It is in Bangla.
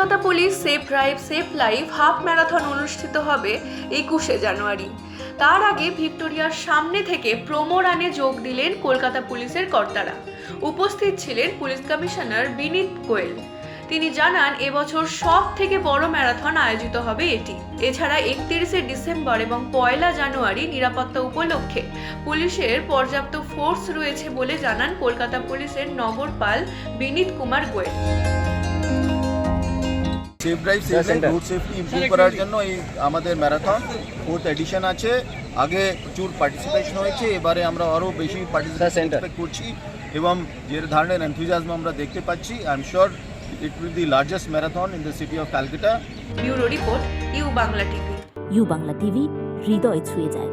Police safe drive, safe life half marathon অনুষ্ঠিত হবে একুশে জানুয়ারি। তার আগে ভিক্টোরিয়ার সামনে থেকে প্রোমো রানে যোগ দিলেন কলকাতা পুলিশের কর্তারা। উপস্থিত ছিলেন পুলিশ কমিশনার বিনীত গোয়েল। তিনি জানান, এবছর সব থেকে বড় ম্যারাথন আয়োজিত হবে এটি। এছাড়া একত্রিশে ডিসেম্বর এবং পয়লা জানুয়ারি নিরাপত্তা উপলক্ষে পুলিশের পর্যাপ্ত ফোর্স রয়েছে বলে জানান কলকাতা পুলিশের নগরপাল Vineet Kumar Goel. Safe drive safe route safety improve করার জন্য এই আমাদের ম্যারাথন ফোর্থ এডিশন আছে। আগে প্রচুর পার্টিসিপেশন হয়েছে এবারে আমরা আরও বেশি পার্টিসিপেশন করছি এবং যে ধরনের এনথুজিয়াজম আমরা দেখতে পাচ্ছি I am sure it will the largest marathon in the city of Calcutta bureau report U Bangla TV U Bangla TV হৃদয় ছুঁয়ে যায়।